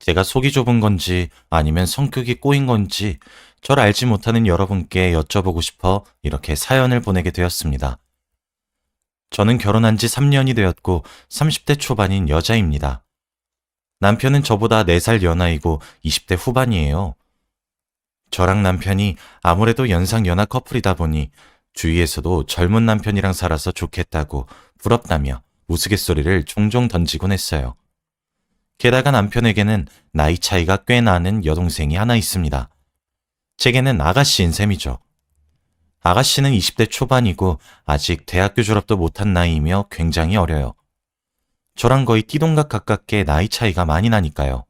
제가 속이 좁은 건지 아니면 성격이 꼬인 건지 절 알지 못하는 여러분께 여쭤보고 싶어 이렇게 사연을 보내게 되었습니다. 저는 결혼한 지 3년이 되었고 30대 초반인 여자입니다. 남편은 저보다 4살 연하이고 20대 후반이에요. 저랑 남편이 아무래도 연상 연하 커플이다 보니 주위에서도 젊은 남편이랑 살아서 좋겠다고 부럽다며 우스갯소리를 종종 던지곤 했어요. 게다가 남편에게는 나이 차이가 꽤 나는 여동생이 하나 있습니다. 제게는 아가씨인 셈이죠. 아가씨는 20대 초반이고 아직 대학교 졸업도 못한 나이이며 굉장히 어려요. 저랑 거의 띠동갑 가깝게 나이 차이가 많이 나니까요.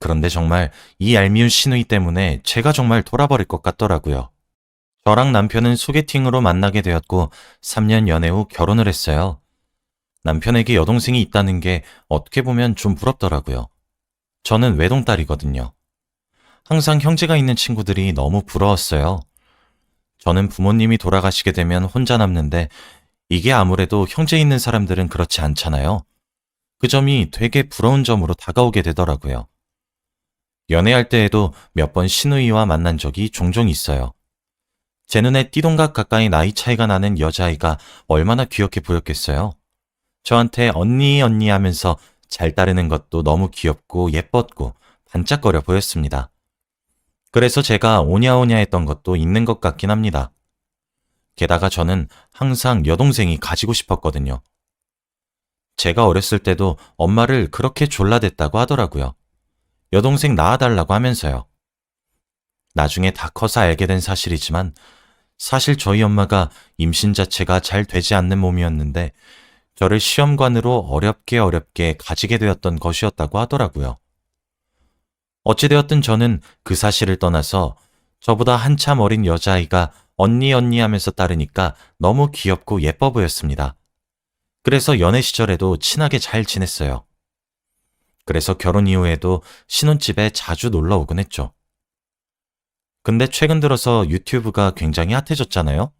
그런데 정말 이 얄미운 시누이 때문에 제가 정말 돌아버릴 것 같더라고요. 저랑 남편은 소개팅으로 만나게 되었고 3년 연애 후 결혼을 했어요. 남편에게 여동생이 있다는 게 어떻게 보면 좀 부럽더라고요. 저는 외동딸이거든요. 항상 형제가 있는 친구들이 너무 부러웠어요. 저는 부모님이 돌아가시게 되면 혼자 남는데 이게 아무래도 형제 있는 사람들은 그렇지 않잖아요. 그 점이 되게 부러운 점으로 다가오게 되더라고요. 연애할 때에도 몇 번 신우이와 만난 적이 종종 있어요. 제 눈에 띠동갑 가까이 나이 차이가 나는 여자아이가 얼마나 귀엽게 보였겠어요. 저한테 언니 언니 하면서 잘 따르는 것도 너무 귀엽고 예뻤고 반짝거려 보였습니다. 그래서 제가 오냐오냐 했던 것도 있는 것 같긴 합니다. 게다가 저는 항상 여동생이 가지고 싶었거든요. 제가 어렸을 때도 엄마를 그렇게 졸라댔다고 하더라고요. 여동생 낳아달라고 하면서요. 나중에 다 커서 알게 된 사실이지만 사실 저희 엄마가 임신 자체가 잘 되지 않는 몸이었는데 저를 시험관으로 어렵게 어렵게 가지게 되었던 것이었다고 하더라고요. 어찌되었든 저는 그 사실을 떠나서 저보다 한참 어린 여자아이가 언니 언니 하면서 따르니까 너무 귀엽고 예뻐 보였습니다. 그래서 연애 시절에도 친하게 잘 지냈어요. 그래서 결혼 이후에도 신혼집에 자주 놀러 오곤 했죠. 근데 최근 들어서 유튜브가 굉장히 핫해졌잖아요?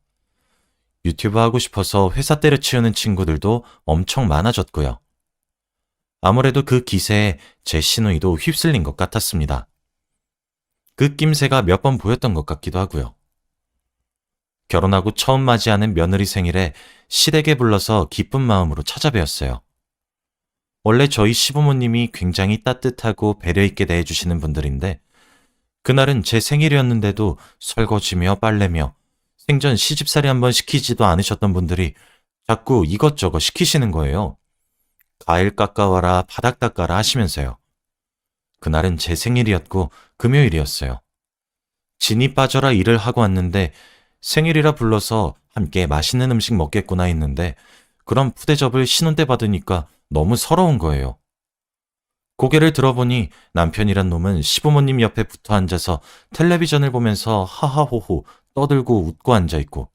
유튜브 하고 싶어서 회사 때려치우는 친구들도 엄청 많아졌고요. 아무래도 그 기세에 제 시누이도 휩쓸린 것 같았습니다. 그 낌새가 몇 번 보였던 것 같기도 하고요. 결혼하고 처음 맞이하는 며느리 생일에 시댁에 불러서 기쁜 마음으로 찾아뵈었어요. 원래 저희 시부모님이 굉장히 따뜻하고 배려있게 대해주시는 분들인데, 그날은 제 생일이었는데도 설거지며 빨래며 생전 시집살이 한번 시키지도 않으셨던 분들이 자꾸 이것저것 시키시는 거예요. 과일 깎아와라, 바닥 닦아라 하시면서요. 그날은 제 생일이었고 금요일이었어요. 진이 빠져라 일을 하고 왔는데 생일이라 불러서 함께 맛있는 음식 먹겠구나 했는데 그런 푸대접을 신혼 때 받으니까 너무 서러운 거예요. 고개를 들어보니 남편이란 놈은 시부모님 옆에 붙어 앉아서 텔레비전을 보면서 하하호호 떠들고 웃고 앉아있고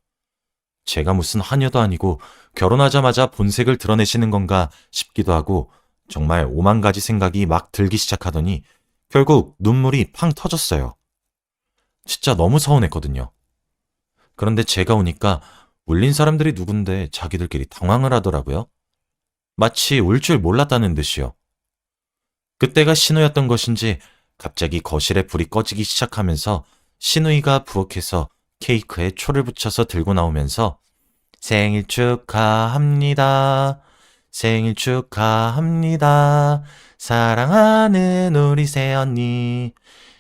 제가 무슨 하녀도 아니고 결혼하자마자 본색을 드러내시는 건가 싶기도 하고 정말 오만 가지 생각이 막 들기 시작하더니 결국 눈물이 팡 터졌어요. 진짜 너무 서운했거든요. 그런데 제가 오니까 울린 사람들이 누군데 자기들끼리 당황을 하더라고요. 마치 울 줄 몰랐다는 듯이요. 그때가 신우였던 것인지 갑자기 거실에 불이 꺼지기 시작하면서 신우이가 부엌에서 케이크에 초를 붙여서 들고 나오면서 생일 축하합니다. 생일 축하합니다. 사랑하는 우리 새언니.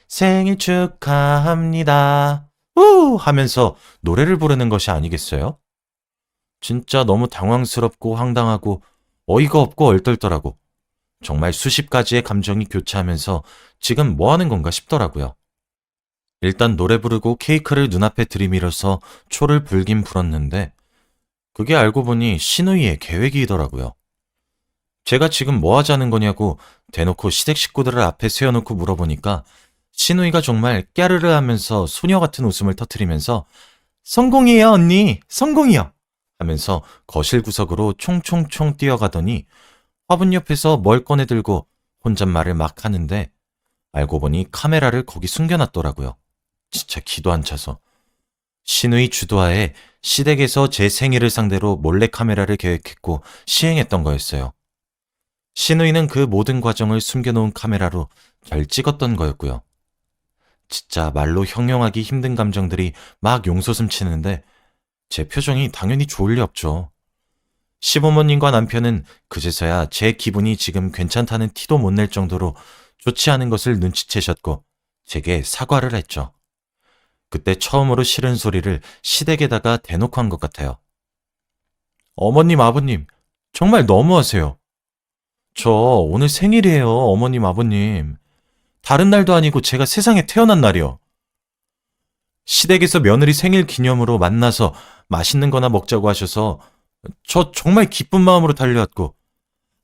생일 축하합니다. 우! 하면서 노래를 부르는 것이 아니겠어요? 진짜 너무 당황스럽고 황당하고 어이가 없고 얼떨떨하고 정말 수십 가지의 감정이 교차하면서 지금 뭐 하는 건가 싶더라고요. 일단 노래 부르고 케이크를 눈앞에 들이밀어서 초를 불긴 불었는데 그게 알고 보니 신우이의 계획이더라고요. 제가 지금 뭐 하자는 거냐고 대놓고 시댁 식구들을 앞에 세워놓고 물어보니까 신우이가 정말 깨르르 하면서 소녀 같은 웃음을 터트리면서 성공이에요 언니 성공이요 하면서 거실 구석으로 총총총 뛰어가더니 화분 옆에서 뭘 꺼내 들고 혼잣말을 막 하는데 알고 보니 카메라를 거기 숨겨놨더라고요. 진짜 기도 안 차서. 신우이 주도하에 시댁에서 제 생일을 상대로 몰래 카메라를 계획했고 시행했던 거였어요. 신우이는 그 모든 과정을 숨겨놓은 카메라로 잘 찍었던 거였고요. 진짜 말로 형용하기 힘든 감정들이 막 용솟음 치는데 제 표정이 당연히 좋을 리 없죠. 시부모님과 남편은 그제서야 제 기분이 지금 괜찮다는 티도 못 낼 정도로 좋지 않은 것을 눈치채셨고 제게 사과를 했죠. 그때 처음으로 싫은 소리를 시댁에다가 대놓고 한 것 같아요. 어머님, 아버님, 정말 너무하세요. 저 오늘 생일이에요, 어머님, 아버님. 다른 날도 아니고 제가 세상에 태어난 날이요. 시댁에서 며느리 생일 기념으로 만나서 맛있는 거나 먹자고 하셔서 저 정말 기쁜 마음으로 달려왔고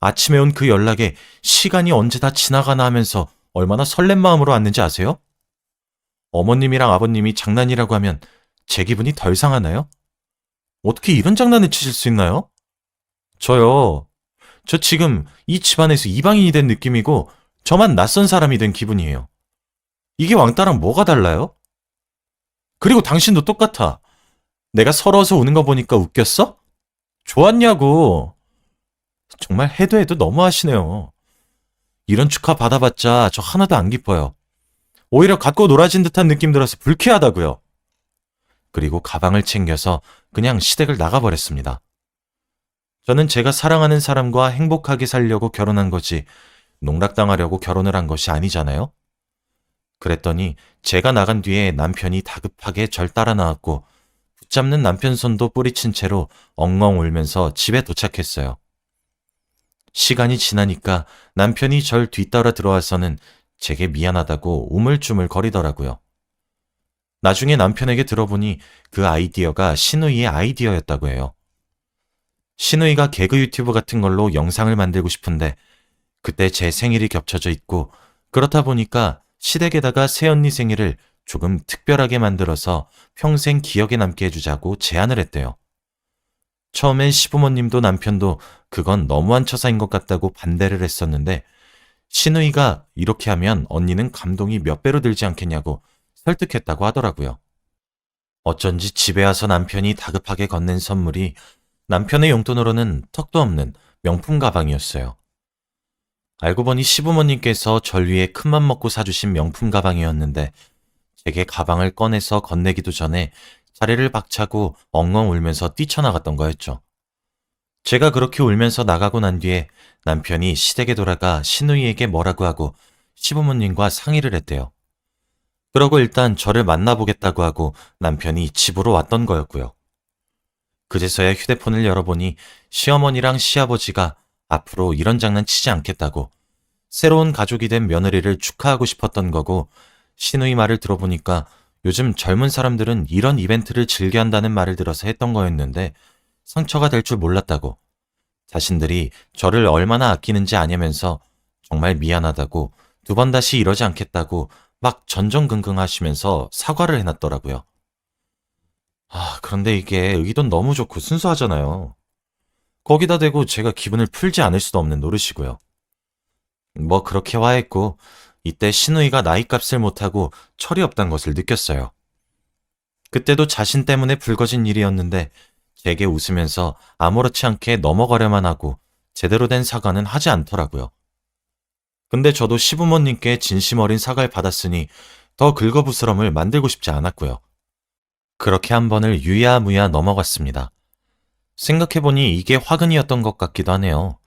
아침에 온 그 연락에 시간이 언제 다 지나가나 하면서 얼마나 설렘 마음으로 왔는지 아세요? 어머님이랑 아버님이 장난이라고 하면 제 기분이 덜 상하나요? 어떻게 이런 장난을 치실 수 있나요? 저요. 저 지금 이 집안에서 이방인이 된 느낌이고 저만 낯선 사람이 된 기분이에요. 이게 왕따랑 뭐가 달라요? 그리고 당신도 똑같아. 내가 서러워서 우는 거 보니까 웃겼어? 좋았냐고. 정말 해도 해도 너무하시네요. 이런 축하 받아봤자 저 하나도 안 기뻐요. 오히려 갖고 놀아진 듯한 느낌 들어서 불쾌하다고요. 그리고 가방을 챙겨서 그냥 시댁을 나가버렸습니다. 저는 제가 사랑하는 사람과 행복하게 살려고 결혼한 거지 농락당하려고 결혼을 한 것이 아니잖아요. 그랬더니 제가 나간 뒤에 남편이 다급하게 절 따라 나왔고 붙잡는 남편 손도 뿌리친 채로 엉엉 울면서 집에 도착했어요. 시간이 지나니까 남편이 절 뒤따라 들어와서는 제게 미안하다고 우물쭈물 거리더라고요. 나중에 남편에게 들어보니 그 아이디어가 신우이의 아이디어였다고 해요. 신우이가 개그 유튜브 같은 걸로 영상을 만들고 싶은데 그때 제 생일이 겹쳐져 있고 그렇다 보니까 시댁에다가 새언니 생일을 조금 특별하게 만들어서 평생 기억에 남게 해주자고 제안을 했대요. 처음엔 시부모님도 남편도 그건 너무한 처사인 것 같다고 반대를 했었는데 신우이가 이렇게 하면 언니는 감동이 몇 배로 들지 않겠냐고 설득했다고 하더라고요. 어쩐지 집에 와서 남편이 다급하게 건넨 선물이 남편의 용돈으로는 턱도 없는 명품 가방이었어요. 알고 보니 시부모님께서 절 위해 큰맘 먹고 사주신 명품 가방이었는데 제게 가방을 꺼내서 건네기도 전에 자리를 박차고 엉엉 울면서 뛰쳐나갔던 거였죠. 제가 그렇게 울면서 나가고 난 뒤에 남편이 시댁에 돌아가 신우이에게 뭐라고 하고 시부모님과 상의를 했대요. 그러고 일단 저를 만나보겠다고 하고 남편이 집으로 왔던 거였고요. 그제서야 휴대폰을 열어보니 시어머니랑 시아버지가 앞으로 이런 장난 치지 않겠다고 새로운 가족이 된 며느리를 축하하고 싶었던 거고 신우이 말을 들어보니까 요즘 젊은 사람들은 이런 이벤트를 즐겨 한다는 말을 들어서 했던 거였는데 상처가 될 줄 몰랐다고 자신들이 저를 얼마나 아끼는지 아냐면서 정말 미안하다고 두 번 다시 이러지 않겠다고 막 전전긍긍 하시면서 사과를 해놨더라고요. 아, 그런데 이게 의도는 너무 좋고 순수하잖아요. 거기다 대고 제가 기분을 풀지 않을 수도 없는 노릇이고요. 뭐 그렇게 화했고 이때 신우이가 나이값을 못하고 철이 없단 것을 느꼈어요. 그때도 자신 때문에 불거진 일이었는데 제게 웃으면서 아무렇지 않게 넘어가려만 하고 제대로 된 사과는 하지 않더라고요. 근데 저도 시부모님께 진심 어린 사과를 받았으니 더 긁어부스럼을 만들고 싶지 않았고요. 그렇게 한 번을 유야무야 넘어갔습니다. 생각해보니 이게 화근이었던 것 같기도 하네요.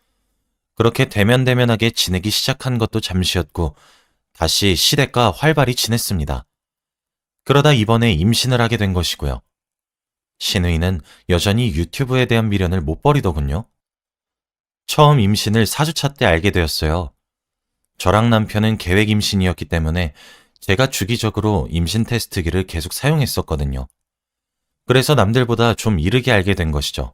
그렇게 대면대면하게 지내기 시작한 것도 잠시였고 다시 시댁과 활발히 지냈습니다. 그러다 이번에 임신을 하게 된 것이고요. 신우이는 여전히 유튜브에 대한 미련을 못 버리더군요. 처음 임신을 4주차 때 알게 되었어요. 저랑 남편은 계획 임신이었기 때문에 제가 주기적으로 임신 테스트기를 계속 사용했었거든요. 그래서 남들보다 좀 이르게 알게 된 것이죠.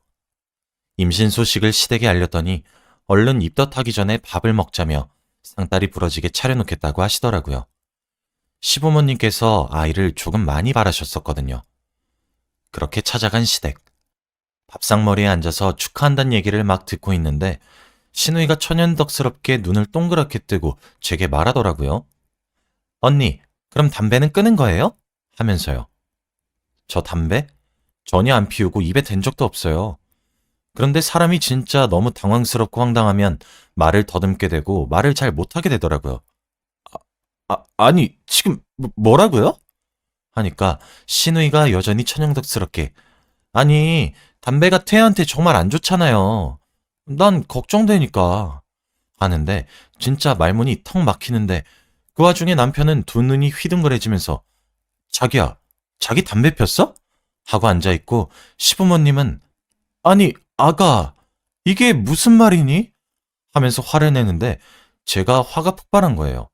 임신 소식을 시댁에 알렸더니 얼른 입덧하기 전에 밥을 먹자며 상다리 부러지게 차려놓겠다고 하시더라고요. 시부모님께서 아이를 조금 많이 바라셨었거든요. 그렇게 찾아간 시댁. 밥상머리에 앉아서 축하한다는 얘기를 막 듣고 있는데 신우이가 천연덕스럽게 눈을 동그랗게 뜨고 제게 말하더라고요. 언니, 그럼 담배는 끄는 거예요? 하면서요. 저 담배? 전혀 안 피우고 입에 댄 적도 없어요. 그런데 사람이 진짜 너무 당황스럽고 황당하면 말을 더듬게 되고 말을 잘 못하게 되더라고요. 아, 아, 니 지금 뭐- 뭐라고요? 하니까 신우이가 여전히 천연덕스럽게 아니 담배가 태아한테 정말 안 좋잖아요. 난 걱정되니까 하는데 진짜 말문이 턱 막히는데 그 와중에 남편은 두 눈이 휘둥그레지면서 자기야 자기 담배 폈어? 하고 앉아있고 시부모님은 아니 아가 이게 무슨 말이니? 하면서 화를 내는데 제가 화가 폭발한 거예요.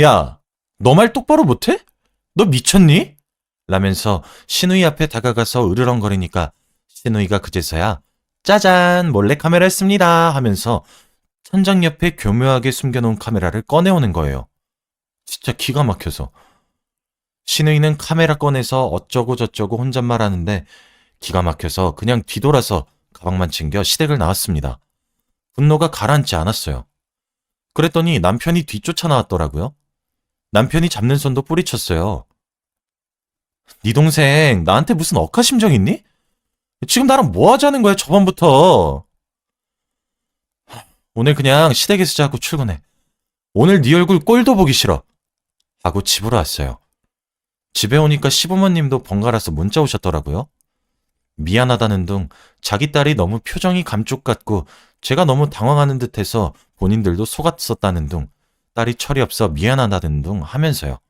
야 너 말 똑바로 못해? 너 미쳤니? 라면서 신우이 앞에 다가가서 으르렁거리니까 신우이가 그제서야 짜잔 몰래 카메라 했습니다 하면서 천장 옆에 교묘하게 숨겨놓은 카메라를 꺼내오는 거예요. 진짜 기가 막혀서. 신우이는 카메라 꺼내서 어쩌고 저쩌고 혼잣말 하는데 기가 막혀서 그냥 뒤돌아서 가방만 챙겨 시댁을 나왔습니다. 분노가 가라앉지 않았어요. 그랬더니 남편이 뒤쫓아 나왔더라고요. 남편이 잡는 손도 뿌리쳤어요. 네 동생 나한테 무슨 억하심정 있니? 지금 나랑 뭐 하자는 거야 저번부터. 하, 오늘 그냥 시댁에서 자고 출근해. 오늘 네 얼굴 꼴도 보기 싫어. 하고 집으로 왔어요. 집에 오니까 시부모님도 번갈아서 문자 오셨더라고요. 미안하다는 둥 자기 딸이 너무 표정이 감쪽 같고 제가 너무 당황하는 듯해서 본인들도 속았었다는 둥 딸이 철이 없어 미안하다는 둥 하면서요.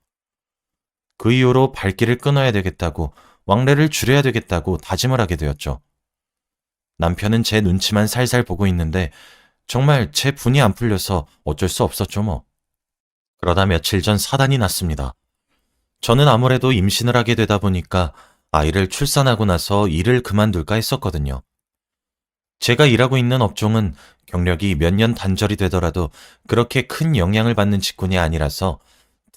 그 이후로 발길을 끊어야 되겠다고 왕래를 줄여야 되겠다고 다짐을 하게 되었죠. 남편은 제 눈치만 살살 보고 있는데 정말 제 분이 안 풀려서 어쩔 수 없었죠 뭐. 그러다 며칠 전 사단이 났습니다. 저는 아무래도 임신을 하게 되다 보니까 아이를 출산하고 나서 일을 그만둘까 했었거든요. 제가 일하고 있는 업종은 경력이 몇 년 단절이 되더라도 그렇게 큰 영향을 받는 직군이 아니라서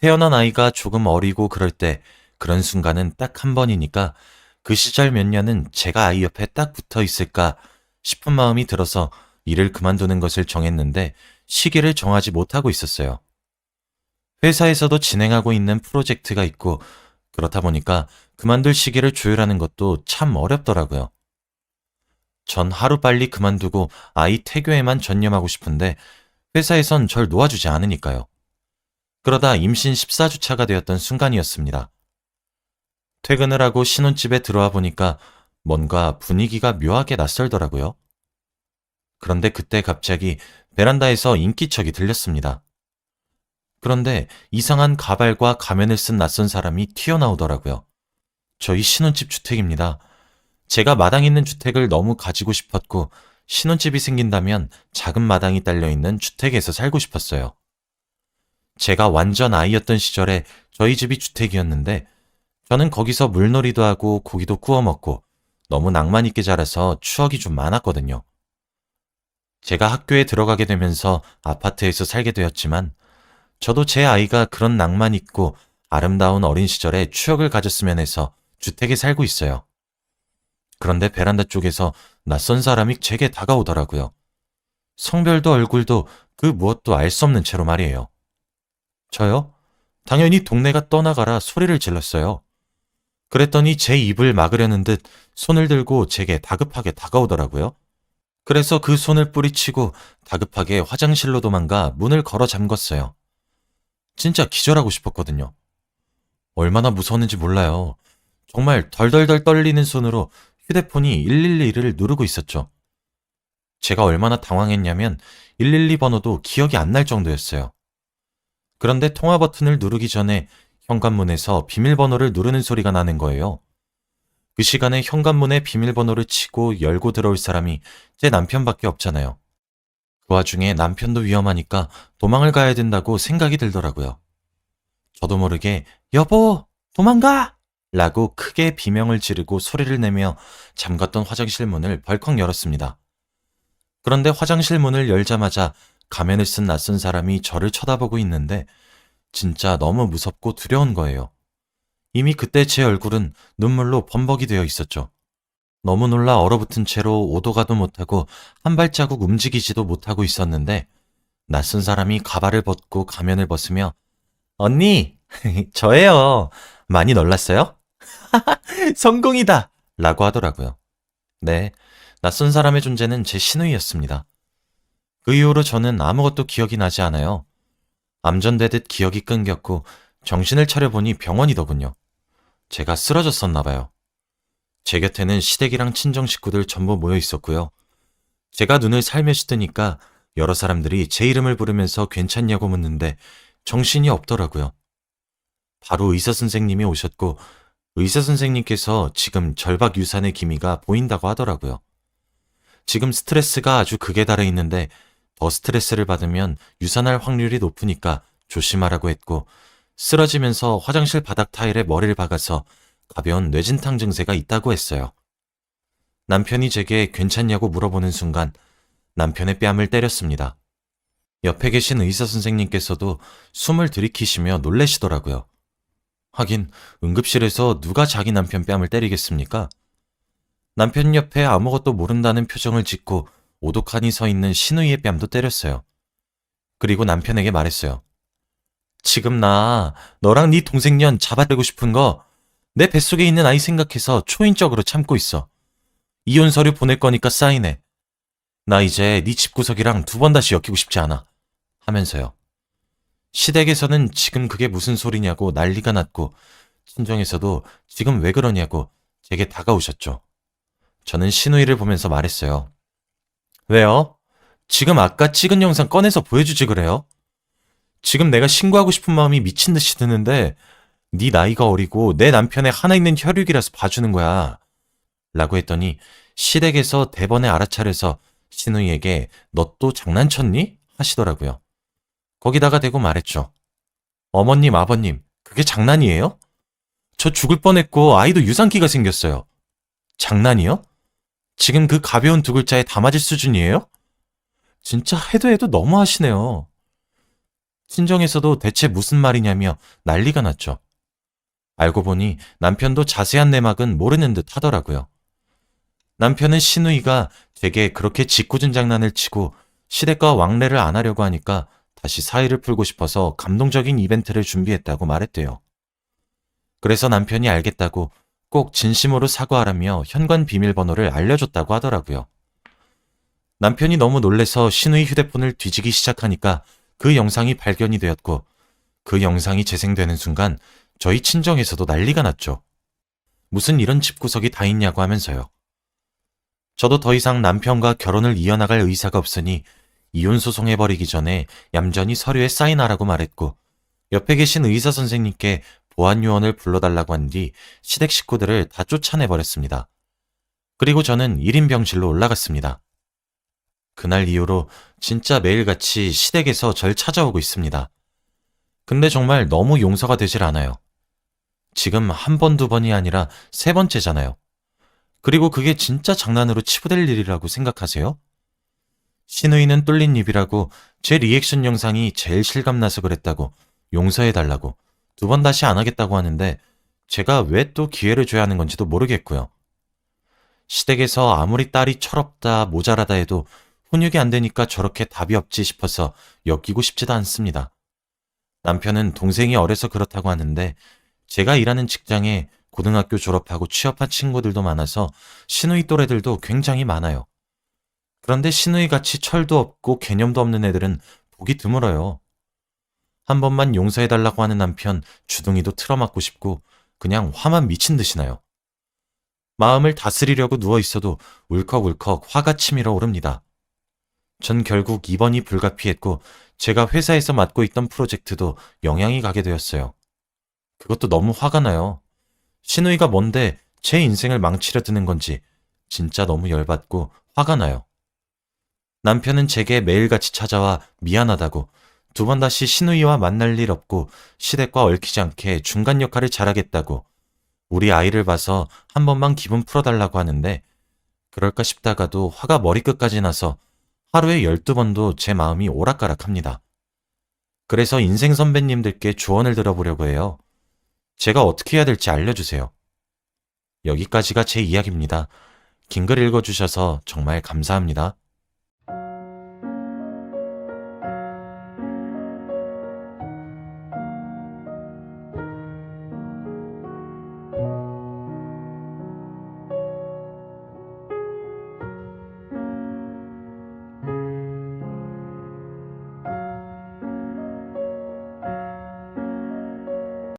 태어난 아이가 조금 어리고 그럴 때 그런 순간은 딱 한 번이니까 그 시절 몇 년은 제가 아이 옆에 딱 붙어 있을까 싶은 마음이 들어서 일을 그만두는 것을 정했는데 시기를 정하지 못하고 있었어요. 회사에서도 진행하고 있는 프로젝트가 있고 그렇다 보니까 그만둘 시기를 조율하는 것도 참 어렵더라고요. 전 하루빨리 그만두고 아이 태교에만 전념하고 싶은데 회사에선 절 놓아주지 않으니까요. 그러다 임신 14주차가 되었던 순간이었습니다. 퇴근을 하고 신혼집에 들어와 보니까 뭔가 분위기가 묘하게 낯설더라고요. 그런데 그때 갑자기 베란다에서 인기척이 들렸습니다. 그런데 이상한 가발과 가면을 쓴 낯선 사람이 튀어나오더라고요. 저희 신혼집 주택입니다. 제가 마당 있는 주택을 너무 가지고 싶었고 신혼집이 생긴다면 작은 마당이 딸려있는 주택에서 살고 싶었어요. 제가 완전 아이였던 시절에 저희 집이 주택이었는데 저는 거기서 물놀이도 하고 고기도 구워 먹고 너무 낭만 있게 자라서 추억이 좀 많았거든요. 제가 학교에 들어가게 되면서 아파트에서 살게 되었지만 저도 제 아이가 그런 낭만 있고 아름다운 어린 시절에 추억을 가졌으면 해서 주택에 살고 있어요. 그런데 베란다 쪽에서 낯선 사람이 제게 다가오더라고요. 성별도 얼굴도 그 무엇도 알 수 없는 채로 말이에요. 저요? 당연히 동네가 떠나가라 소리를 질렀어요. 그랬더니 제 입을 막으려는 듯 손을 들고 제게 다급하게 다가오더라고요. 그래서 그 손을 뿌리치고 다급하게 화장실로 도망가 문을 걸어 잠궜어요. 진짜 기절하고 싶었거든요. 얼마나 무서웠는지 몰라요. 정말 덜덜덜 떨리는 손으로 휴대폰이 112를 누르고 있었죠. 제가 얼마나 당황했냐면 112 번호도 기억이 안 날 정도였어요. 그런데 통화 버튼을 누르기 전에 현관문에서 비밀번호를 누르는 소리가 나는 거예요. 그 시간에 현관문에 비밀번호를 치고 열고 들어올 사람이 제 남편밖에 없잖아요. 그 와중에 남편도 위험하니까 도망을 가야 된다고 생각이 들더라고요. 저도 모르게 여보 도망가! 라고 크게 비명을 지르고 소리를 내며 잠갔던 화장실 문을 벌컥 열었습니다. 그런데 화장실 문을 열자마자 가면을 쓴 낯선 사람이 저를 쳐다보고 있는데 진짜 너무 무섭고 두려운 거예요. 이미 그때 제 얼굴은 눈물로 범벅이 되어 있었죠. 너무 놀라 얼어붙은 채로 오도 가도 못하고 한 발자국 움직이지도 못하고 있었는데 낯선 사람이 가발을 벗고 가면을 벗으며 언니 저예요. 많이 놀랐어요? 성공이다! 라고 하더라고요. 네, 낯선 사람의 존재는 제 신우이였습니다. 그 이후로 저는 아무것도 기억이 나지 않아요. 암전되듯 기억이 끊겼고 정신을 차려보니 병원이더군요. 제가 쓰러졌었나 봐요. 제 곁에는 시댁이랑 친정 식구들 전부 모여 있었고요. 제가 눈을 살며시 뜨니까 여러 사람들이 제 이름을 부르면서 괜찮냐고 묻는데 정신이 없더라고요. 바로 의사 선생님이 오셨고 의사 선생님께서 지금 절박 유산의 기미가 보인다고 하더라고요. 지금 스트레스가 아주 극에 달해 있는데 더 스트레스를 받으면 유산할 확률이 높으니까 조심하라고 했고 쓰러지면서 화장실 바닥 타일에 머리를 박아서 가벼운 뇌진탕 증세가 있다고 했어요. 남편이 제게 괜찮냐고 물어보는 순간 남편의 뺨을 때렸습니다. 옆에 계신 의사 선생님께서도 숨을 들이키시며 놀래시더라고요. 하긴 응급실에서 누가 자기 남편 뺨을 때리겠습니까? 남편 옆에 아무것도 모른다는 표정을 짓고 오독하니 서 있는 신우이의 뺨도 때렸어요. 그리고 남편에게 말했어요. 지금 나 너랑 네 동생년 잡아떼고 싶은 거 내 뱃속에 있는 아이 생각해서 초인적으로 참고 있어. 이혼 서류 보낼 거니까 사인해. 나 이제 네 집구석이랑 두 번 다시 엮이고 싶지 않아. 하면서요. 시댁에서는 지금 그게 무슨 소리냐고 난리가 났고 친정에서도 지금 왜 그러냐고 제게 다가오셨죠. 저는 신우이를 보면서 말했어요. 왜요? 지금 아까 찍은 영상 꺼내서 보여주지 그래요? 지금 내가 신고하고 싶은 마음이 미친 듯이 드는데 네 나이가 어리고 내 남편의 하나 있는 혈육이라서 봐주는 거야. 라고 했더니 시댁에서 대번에 알아차려서 신우이에게 너 또 장난쳤니? 하시더라고요. 거기다가 대고 말했죠. 어머님, 아버님, 그게 장난이에요? 저 죽을 뻔했고 아이도 유산기가 생겼어요. 장난이요? 지금 그 가벼운 두 글자에 다 맞을 수준이에요? 진짜 해도 해도 너무 하시네요. 친정에서도 대체 무슨 말이냐며 난리가 났죠. 알고 보니 남편도 자세한 내막은 모르는 듯 하더라고요. 남편은 신우이가 제게 그렇게 짓궂은 장난을 치고 시댁과 왕래를 안 하려고 하니까 다시 사이를 풀고 싶어서 감동적인 이벤트를 준비했다고 말했대요. 그래서 남편이 알겠다고 꼭 진심으로 사과하라며 현관 비밀번호를 알려줬다고 하더라고요. 남편이 너무 놀래서 신우이 휴대폰을 뒤지기 시작하니까 그 영상이 발견이 되었고 그 영상이 재생되는 순간 저희 친정에서도 난리가 났죠. 무슨 이런 집구석이 다 있냐고 하면서요. 저도 더 이상 남편과 결혼을 이어나갈 의사가 없으니 이혼 소송해 버리기 전에 얌전히 서류에 사인하라고 말했고 옆에 계신 의사 선생님께 보안 요원을 불러달라고 한 뒤 시댁 식구들을 다 쫓아내버렸습니다. 그리고 저는 1인 병실로 올라갔습니다. 그날 이후로 진짜 매일같이 시댁에서 절 찾아오고 있습니다. 근데 정말 너무 용서가 되질 않아요. 지금 한 번, 두 번이 아니라 세 번째잖아요. 그리고 그게 진짜 장난으로 치부될 일이라고 생각하세요? 신우이는 뚫린 입이라고 제 리액션 영상이 제일 실감나서 그랬다고 용서해달라고 두 번 다시 안 하겠다고 하는데 제가 왜 또 기회를 줘야 하는 건지도 모르겠고요. 시댁에서 아무리 딸이 철없다, 모자라다 해도 훈육이 안 되니까 저렇게 답이 없지 싶어서 엮이고 싶지도 않습니다. 남편은 동생이 어려서 그렇다고 하는데 제가 일하는 직장에 고등학교 졸업하고 취업한 친구들도 많아서 신우이 또래들도 굉장히 많아요. 그런데 신우이 같이 철도 없고 개념도 없는 애들은 보기 드물어요. 한 번만 용서해달라고 하는 남편 주둥이도 틀어맞고 싶고 그냥 화만 미친 듯이 나요. 마음을 다스리려고 누워 있어도 울컥울컥 화가 치밀어 오릅니다. 전 결국 입원이 불가피했고 제가 회사에서 맡고 있던 프로젝트도 영향이 가게 되었어요. 그것도 너무 화가 나요. 신우이가 뭔데 제 인생을 망치려 드는 건지 진짜 너무 열받고 화가 나요. 남편은 제게 매일같이 찾아와 미안하다고 두 번 다시 신우이와 만날 일 없고 시댁과 얽히지 않게 중간 역할을 잘하겠다고 우리 아이를 봐서 한 번만 기분 풀어달라고 하는데 그럴까 싶다가도 화가 머리끝까지 나서 하루에 12번도 제 마음이 오락가락합니다. 그래서 인생 선배님들께 조언을 들어보려고 해요. 제가 어떻게 해야 될지 알려주세요. 여기까지가 제 이야기입니다. 긴 글 읽어주셔서 정말 감사합니다.